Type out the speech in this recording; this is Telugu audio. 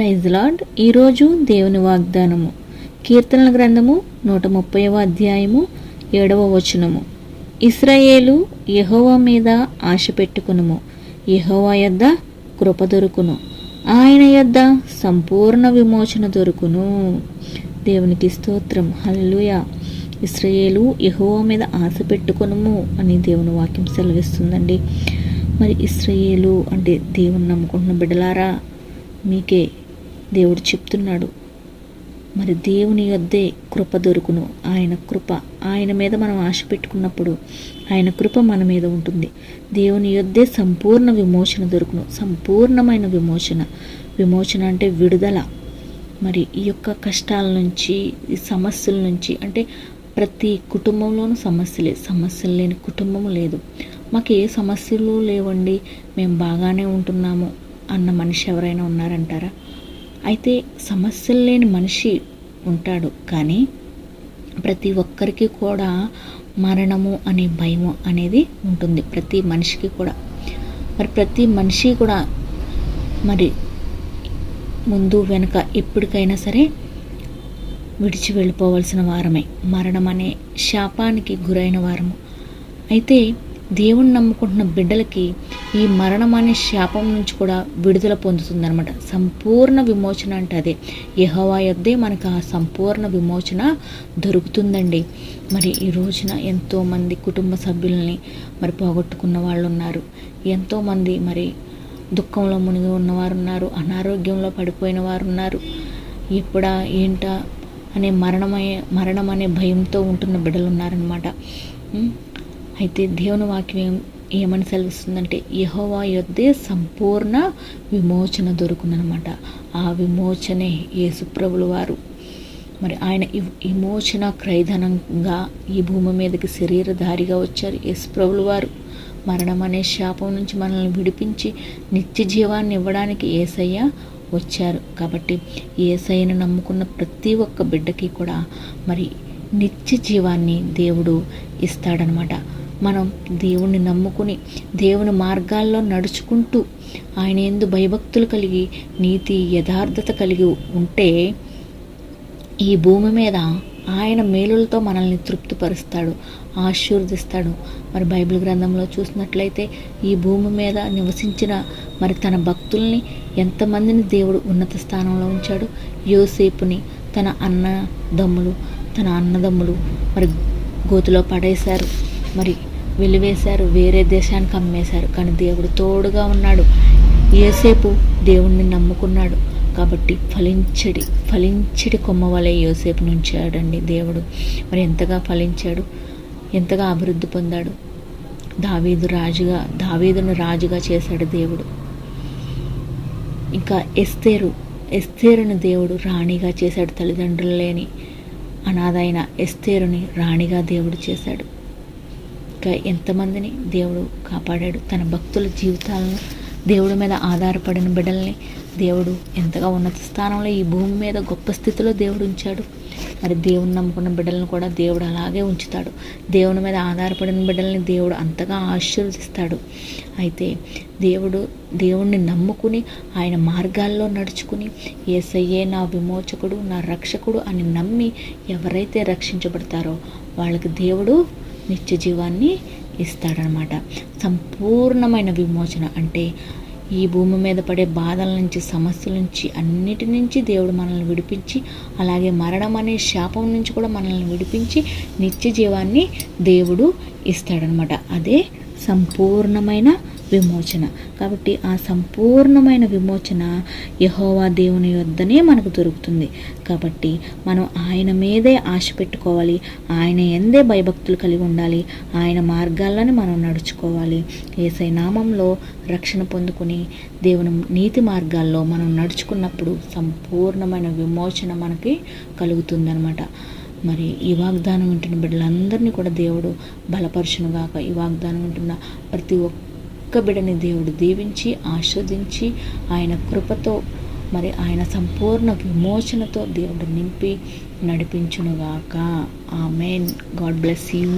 ప్రైజ్ లాడ్ ఈరోజు దేవుని వాగ్దానము. కీర్తనల గ్రంథము నూట ముప్పైవ అధ్యాయము ఏడవ వచనము. ఇస్రాయేలు యహోవా మీద ఆశ పెట్టుకునుము. యహోవా యొద్ద కృప దొరుకును. ఆయన యొద్ద సంపూర్ణ విమోచన దొరుకును. దేవునికి స్తోత్రం. హల్లెలూయా. ఇస్రాయేలు యహోవా మీద ఆశ పెట్టుకునుము అని దేవుని వాక్యం సెలవిస్తుందండి. మరి ఇస్రాయేలు అంటే దేవుని నమ్ముకుంటున్న బిడ్డలారా? మీకే దేవుడు చెప్తున్నాడు. మరి దేవుని యొద్దే కృప దొరుకును. ఆయన కృప ఆయన మీద మనం ఆశ పెట్టుకున్నప్పుడు ఆయన కృప మన మీద ఉంటుంది. దేవుని యొద్దే సంపూర్ణ విమోచన దొరుకును. సంపూర్ణమైన విమోచన. విమోచన అంటే విడుదల. మరి ఈ యొక్క కష్టాల నుంచి ఈ సమస్యల నుంచి అంటే ప్రతి కుటుంబంలోనూ సమస్యలే. సమస్యలు లేని కుటుంబం లేదు. మాకు ఏ సమస్యలు లేవండి. మేము బాగానే ఉంటున్నాము అన్న మనిషి ఎవరైనా ఉన్నారంటారా? అయితే సమస్యలు లేని మనిషి ఉంటాడు. కానీ ప్రతి ఒక్కరికి కూడా మరణము అనే భయం అనేది ఉంటుంది. ప్రతి మనిషికి కూడా. మరి ప్రతి మనిషి కూడా మరి ముందు వెనుక ఎప్పటికైనా సరే విడిచి వెళ్ళిపోవలసిన వారమే. మరణం అనే శాపానికి గురైన వారము. అయితే దేవుణ్ణి నమ్ముకుంటున్న బిడ్డలకి ఈ మరణం అనే శాపం నుంచి కూడా విడుదల పొందుతుందనమాట సంపూర్ణ విమోచన అంటే అదే. యహోవా యొద్దే మనకు ఆ సంపూర్ణ విమోచన దొరుకుతుందండి. మరి ఈ రోజున ఎంతోమంది కుటుంబ సభ్యుల్ని మరి పోగొట్టుకున్న వాళ్ళు ఉన్నారు ఎంతోమంది మరి దుఃఖంలో మునిగి ఉన్నవారు ఉన్నారు అనారోగ్యంలో పడిపోయిన వారు ఉన్నారు ఎప్పుడా ఏంటా అనే మరణమయ్యే మరణం అనే భయంతో ఉంటున్న బిడ్డలు ఉన్నారనమాట అయితే దేవుని వాక్యం ఏమని సెలవిస్తుందంటే యహోవా యొద్దే సంపూర్ణ విమోచన దొరుకునమాట ఆ విమోచనే యేసుప్రభులు వారు. మరి ఆయన విమోచన క్రైధనంగా ఈ భూమి మీదకి శరీరధారిగా వచ్చారు యేసుప్రభులు వారు. మరణం అనే శాపం నుంచి మనల్ని విడిపించి నిత్య జీవాన్ని ఇవ్వడానికి ఏసయ్య వచ్చారు. కాబట్టి ఏసయ్యను నమ్ముకున్న ప్రతి ఒక్క బిడ్డకి కూడా మరి నిత్య జీవాన్ని దేవుడు ఇస్తాడనమాట మనం దేవుణ్ణి నమ్ముకుని దేవుని మార్గాల్లో నడుచుకుంటూ ఆయన ఎందు భయభక్తులు కలిగి నీతి యథార్థత కలిగి ఉంటే ఈ భూమి మీద ఆయన మేలులతో మనల్ని తృప్తిపరుస్తాడు ఆశీర్వదిస్తాడు. మరి బైబిల్ గ్రంథంలో చూసినట్లయితే ఈ భూమి మీద నివసించిన మరి తన భక్తుల్ని ఎంతమందిని దేవుడు ఉన్నత స్థానంలో ఉంచాడు? యోసేపుని తన అన్నదమ్ములు తన అన్నదమ్ములు మరి గోతిలో పడేశారు. మరి వెలివేశారు వేరే దేశానికి అమ్మేశారు. కానీ దేవుడు తోడుగా ఉన్నాడు. ఏసేపు దేవుణ్ణి నమ్ముకున్నాడు. కాబట్టి ఫలించడి ఫలించడి కొమ్మ వలె యోసేపు నుంచాడండి దేవుడు. మరి ఎంతగా ఫలించాడు? ఎంతగా అభివృద్ధి పొందాడు? దావీదు రాజుగా దావీదును రాజుగా చేశాడు దేవుడు. ఇంకా ఎస్తేరు ఎస్తేరుని దేవుడు రాణిగా చేశాడు తల్లిదండ్రులు లేని అనాథైన ఎస్తేరుని రాణిగా దేవుడు చేశాడు. ఇంకా ఎంతమందిని దేవుడు కాపాడాడు? తన భక్తుల జీవితాలను దేవుడి మీద ఆధారపడిన బిడ్డల్ని దేవుడు ఎంతగా ఉన్నత స్థానంలో ఈ భూమి మీద గొప్ప స్థితిలో దేవుడు ఉంచాడు. మరి దేవుని నమ్ముకున్న బిడ్డలను కూడా దేవుడు అలాగే ఉంచుతాడు. దేవుని మీద ఆధారపడిన బిడ్డల్ని దేవుడు అంతగా ఆశీర్వదిస్తాడు. అయితే దేవుడు దేవుణ్ణి నమ్ముకుని ఆయన మార్గాల్లో నడుచుకుని ఏసయ్యే నా విమోచకుడు నా రక్షకుడు అని నమ్మి ఎవరైతే రక్షించబడతారో వాళ్ళకి దేవుడు నిత్య జీవాన్ని ఇస్తాడనమాట. సంపూర్ణమైన విమోచన అంటే ఈ భూమి మీద పడే బాధల నుంచి సమస్యల నుంచి అన్నిటి నుంచి దేవుడు మనల్ని విడిపించి అలాగే మరణం అనే శాపం నుంచి కూడా మనల్ని విడిపించి నిత్య జీవాన్ని దేవుడు ఇస్తాడనమాట. అదే సంపూర్ణమైన విమోచన. కాబట్టి ఆ సంపూర్ణమైన విమోచన యహోవా దేవుని యొద్దనే మనకు దొరుకుతుంది. కాబట్టి మనం ఆయన మీదే ఆశ పెట్టుకోవాలి. ఆయన ఎందే భయభక్తులు కలిగి ఉండాలి. ఆయన మార్గాల్లోనే మనం నడుచుకోవాలి. ఏసై నామంలో రక్షణ పొందుకుని దేవుని నీతి మార్గాల్లో మనం నడుచుకున్నప్పుడు సంపూర్ణమైన విమోచన మనకి కలుగుతుందనమాట మరి ఈ వాగ్దానం వింటున్న బిడ్డలందరినీ కూడా దేవుడు బలపరచునుగాక. ఈ వాగ్దానం వింటున్న ప్రతి ఒక్క ఒక్క బిడని దేవుడు దీవించి ఆస్వాదించి ఆయన కృపతో మరి ఆయన సంపూర్ణ విమోచనతో దేవుడు నింపి నడిపించునుగాక. ఆ మెయిన్ గాడ్ బ్లెస్ యూ.